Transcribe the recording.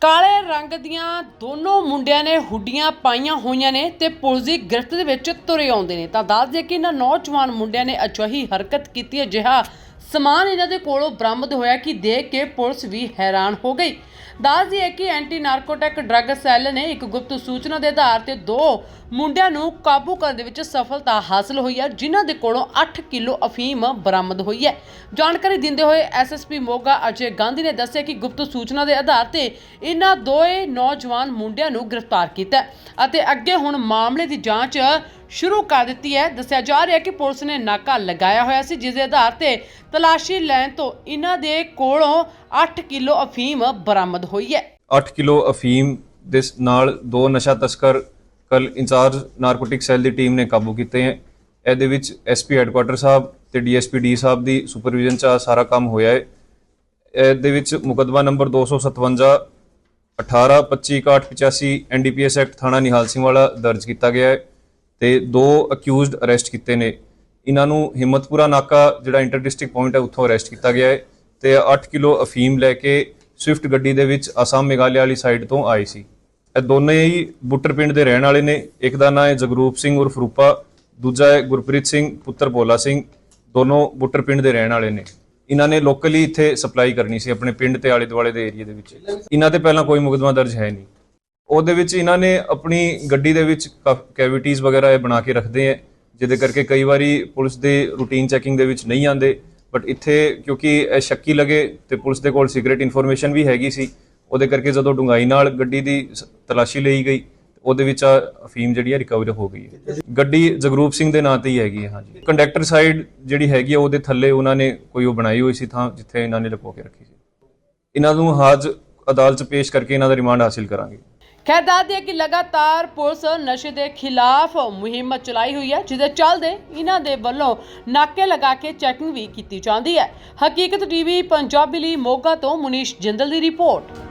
ਕਾਲੇ ਰੰਗ ਦੀਆਂ ਦੋਨੋਂ ਮੁੰਡਿਆਂ ਨੇ ਹੁੱਡੀਆਂ ਪਾਈਆਂ ਹੋਈਆਂ ਨੇ ਤੇ ਪੁਲਿਸ ਦੀ ਗ੍ਰਿਫਤ ਦੇ ਵਿੱਚ ਤੁਰੇ ਆਉਂਦੇ ਨੇ। ਤਾਂ ਦੱਸ ਦਈਏ ਕਿ ਇਹਨਾਂ ਨੌਜਵਾਨ ਮੁੰਡਿਆਂ ਨੇ ਅਜਿਹੀ ਹਰਕਤ ਕੀਤੀ ਅਜਿਹਾ ਸਮਾਨ ਇਹਨਾਂ ਦੇ ਕੋਲੋਂ ਬਰਾਮਦ ਹੋਇਆ ਕਿ ਦੇਖ ਕੇ ਪੁਲਿਸ ਵੀ ਹੈਰਾਨ ਹੋ ਗਈ। ਦੱਸ ਦਈਏ ਕਿ ਐਂਟੀ ਨਾਰਕੋਟਿਕ ਡਰੱਗ ਸੈੱਲ ਨੇ ਇੱਕ ਗੁਪਤ ਸੂਚਨਾ ਦੇ ਆਧਾਰ ਤੇ ਦੋ ਮੁੰਡਿਆਂ ਨੂੰ ਕਾਬੂ ਕਰਨ ਦੇ ਵਿੱਚ ਸਫਲਤਾ ਹਾਸਲ ਹੋਈ ਹੈ, ਜਿਨ੍ਹਾਂ ਦੇ ਕੋਲੋਂ 8 ਕਿਲੋ ਅਫੀਮ ਬਰਾਮਦ ਹੋਈ ਹੈ। ਜਾਣਕਾਰੀ ਦਿੰਦੇ ਹੋਏ ਐਸਐਸਪੀ ਮੋਗਾ ਅਜੇ ਗਾਂਧੀ ਨੇ ਦੱਸਿਆ ਕਿ ਗੁਪਤ ਸੂਚਨਾ ਦੇ ਆਧਾਰ ਤੇ ਇਹਨਾਂ ਦੋਏ ਨੌਜਵਾਨ ਮੁੰਡਿਆਂ ਨੂੰ ਗ੍ਰਿਫਤਾਰ ਕੀਤਾ ਅਤੇ ਅੱਗੇ ਹੁਣ ਮਾਮਲੇ ਦੀ ਜਾਂਚ ਸ਼ੁਰੂ ਕਰ ਦਿੱਤੀ ਹੈ। ਦੱਸਿਆ ਜਾ ਰਿਹਾ ਹੈ ਕਿ ਪੁਲਿਸ ਨੇ ਨਾਕਾ ਲਗਾਇਆ ਹੋਇਆ ਸੀ ਜਿਸ ਦੇ ਆਧਾਰ ਤੇ ਤਲਾਸ਼ੀ ਲੈਣ ਤੋਂ ਇਹਨਾਂ ਦੇ ਕੋਲੋਂ 8 ਕਿਲੋ ਅਫੀਮ ਬਰਾਮਦ ਹੋਈ ਹੈ। 8 ਕਿਲੋ ਅਫੀਮ ਦੇ ਨਾਲ ਦੋ ਨਸ਼ਾ ਤਸਕਰ ਕੱਲ ਇੰਚਾਰਜ ਨਾਰਕੋਟਿਕ ਸੈੱਲ ਦੀ ਟੀਮ ਨੇ ਕਾਬੂ ਕੀਤੇ ਹੈ। ਇਹਦੇ ਵਿੱਚ ਐਸਪੀ ਹੈੱਡਕੁਆਟਰ ਸਾਹਿਬ ਤੇ ਡੀਐਸਪੀ ਡੀ ਸਾਹਿਬ ਦੀ ਸੁਪਰਵਿਜ਼ਨ ਚ ਸਾਰਾ ਕੰਮ ਹੋਇਆ ਹੈ। ਇਹਦੇ ਵਿੱਚ ਮੁਕੱਦਮਾ ਨੰਬਰ 257 18 25 85 ਐਨਡੀਪੀਐਸ ਐਕਟ ਥਾਣਾ ਨਿਹਾਲ ਸਿੰਘ ਵਾਲਾ ਦਰਜ ਕੀਤਾ ਗਿਆ ਹੈ। ਤੇ ਦੋ ਅਕਿਊਜ਼ਡ ਅਰੈਸਟ ਕੀਤੇ ਨੇ। ਇਹਨਾਂ ਨੂੰ ਹਿੰਮਤਪੁਰਾ ਨਾਕਾ, ਜਿਹੜਾ ਇੰਟਰ ਡਿਸਟ੍ਰਿਕਟ ਪੁਆਇੰਟ ਹੈ, ਉੱਥੋਂ ਅਰੈਸਟ ਕੀਤਾ ਗਿਆ ਹੈ ਤੇ 8 ਕਿਲੋ ਅਫੀਮ ਲੈ ਕੇ ਸਵਿਫਟ ਗੱਡੀ ਦੇ ਵਿੱਚ ਅਸਾਮ ਮੇਘਾਲਿਆ ਵਾਲੀ ਸਾਈਡ ਤੋਂ ਆਏ ਸੀ। ਇਹ ਦੋਨੇ ਹੀ ਬੁੱਟਰ ਪਿੰਡ ਦੇ ਰਹਿਣ ਵਾਲੇ ਨੇ। ਇੱਕ ਦਾ ਨਾਮ ਹੈ ਜਗਰੂਪ ਸਿੰਘ ਉਰਫ ਰੂਪਾ, ਦੂਜਾ ਹੈ ਗੁਰਪ੍ਰੀਤ ਸਿੰਘ, ਪੁੱਤਰ ਭੋਲਾ ਸਿੰਘ। ਦੋਨੋਂ ਬੁੱਟਰ ਪਿੰਡ ਦੇ ਰਹਿਣ ਵਾਲੇ ਨੇ। ਇਹਨਾਂ ਨੇ ਲੋਕਲੀ ਇੱਥੇ ਸਪਲਾਈ ਕਰਨੀ ਸੀ ਆਪਣੇ ਪਿੰਡ ਤੇ ਆਲੇ ਦੁਆਲੇ ਦੇ ਏਰੀਆ ਦੇ ਵਿੱਚ। ਇਹਨਾਂ ਤੇ ਪਹਿਲਾਂ ਕੋਈ ਮੁਕਦਮਾ ਦਰਜ ਹੈ ਨਹੀਂ। ਉਹਦੇ ਵਿੱਚ ਇਹਨਾਂ ਨੇ ਆਪਣੀ ਗੱਡੀ ਦੇ ਵਿੱਚ ਕੈਵਿਟੀਜ਼ ਵਗੈਰਾ ਇਹ ਬਣਾ ਕੇ ਰੱਖਦੇ ਆ ਜਿਹਦੇ ਕਰਕੇ ਕਈ ਵਾਰੀ ਪੁਲਿਸ ਦੇ ਰੂਟੀਨ ਚੈਕਿੰਗ ਦੇ ਵਿੱਚ ਨਹੀਂ ਆਉਂਦੇ। ਬਟ ਇੱਥੇ ਕਿਉਂਕਿ ਇਹ ਸ਼ੱਕੀ ਲਗੇ ਤੇ ਪੁਲਿਸ ਦੇ ਕੋਲ ਸੀਕ੍ਰੀਟ ਇਨਫੋਰਮੇਸ਼ਨ ਵੀ ਹੈਗੀ ਸੀ, ਉਹਦੇ ਕਰਕੇ ਜਦੋਂ ਡੁੰਗਾਈ ਨਾਲ ਗੱਡੀ ਦੀ ਸ- ਤਲਾਸ਼ੀ ਲਈ ਗਈ, ਉਹਦੇ ਵਿੱਚ ਆ ਅਫੀਮ ਜਿਹੜੀ ਹੈ ਰਿਕਵਰ ਹੋ ਗਈ ਹੈ। ਗੱਡੀ ਜਗਰੂਪ ਸਿੰਘ ਦੇ ਨਾਂ ਤੇ ਹੀ ਹੈਗੀ ਹੈ, ਹਾਂਜੀ। ਕੰਡਕਟਰ ਸਾਈਡ ਜਿਹੜੀ ਹੈਗੀ ਹੈ ਉਹਦੇ ਥੱਲੇ ਉਹਨਾਂ ਨੇ ਕੋਈ ਉਹ ਬਣਾਈ ਹੋਈ ਸੀ ਥਾਂ, ਜਿੱਥੇ ਇਹਨਾਂ ਨੇ ਲੁਕੋ ਕੇ ਰੱਖੀ ਸੀ। ਇਹਨਾਂ ਨੂੰ ਹਾਜ ਅਦਾਲਤ 'ਚ ਪੇਸ਼ ਕਰਕੇ ਇਹਨਾਂ ਦਾ ਰਿਮਾਂਡ ਹਾਸਿਲ ਕਰਾਂਗੇ। ਖੈਰ ਦੱਸ ਦਈਏ ਕਿ ਲਗਾਤਾਰ ਪੁਲਿਸ ਨਸ਼ੇ ਦੇ ਖਿਲਾਫ ਮੁਹਿੰਮ ਚਲਾਈ ਹੋਈ ਹੈ, ਜਿਹਦੇ ਚੱਲਦੇ ਇਹਨਾਂ ਦੇ ਵੱਲੋਂ ਨਾਕੇ ਲਗਾ ਕੇ ਚੈਕਿੰਗ ਵੀ ਕੀਤੀ ਜਾਂਦੀ ਹੈ। ਹਕੀਕਤ ਟੀਵੀ, ਪੰਜਾਬੀ ਲਈ ਮੋਗਾ ਤੋਂ ਮੁਨੀਸ਼ ਜਿੰਦਲ ਦੀ ਰਿਪੋਰਟ।